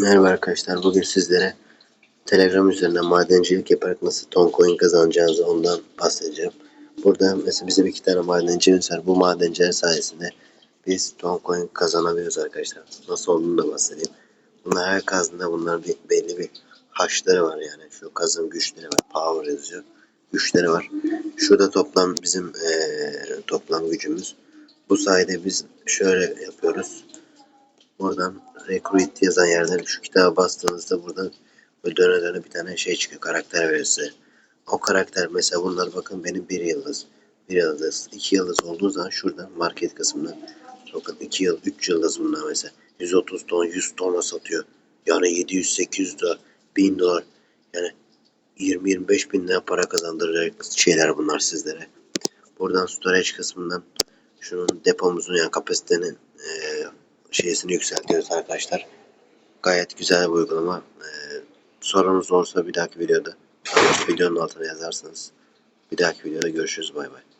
Merhaba arkadaşlar. Bugün sizlere Telegram üzerinden madencilik yaparak nasıl ton coin kazanacağınızı ondan bahsedeceğim. Burada mesela bizim iki tane madencimiz var. Bu madenciler sayesinde biz ton coin kazanabiliyoruz arkadaşlar. Nasıl olduğunu da bahsedeyim. Bunlar her kazdığında bunlar bir, belli bir haşları var yani. Şu kazım güçleri var. Power yazıyor. Güçleri var. Şurada toplam bizim eee, toplam gücümüz. Bu sayede biz şöyle yapıyoruz. Buradan recruit yazan yerden şu kitaba bastığınızda buradan böyle döne döne bir tane şey çıkıyor. Karakter veriyor. O karakter mesela bunlar bakın benim bir yıldız. Bir yıldız. iki yıldız olduğu zaman şuradan market kısmından bakın iki yıl, üç yıldız bunlar mesela. 130 ton, 100 tona satıyor. Yani 700, 800 dolar, 1000 dolar. Yani 20-25 bin lira para kazandıracak şeyler bunlar sizlere. Buradan storage kısmından şunun depomuzun yani kapasitenin eee şeysini yükseltiyoruz arkadaşlar. Gayet güzel bir uygulama. Eee sorunuz olursa bir dahaki videoda videonun altına yazarsanız bir dahaki videoda görüşürüz. Bay bay.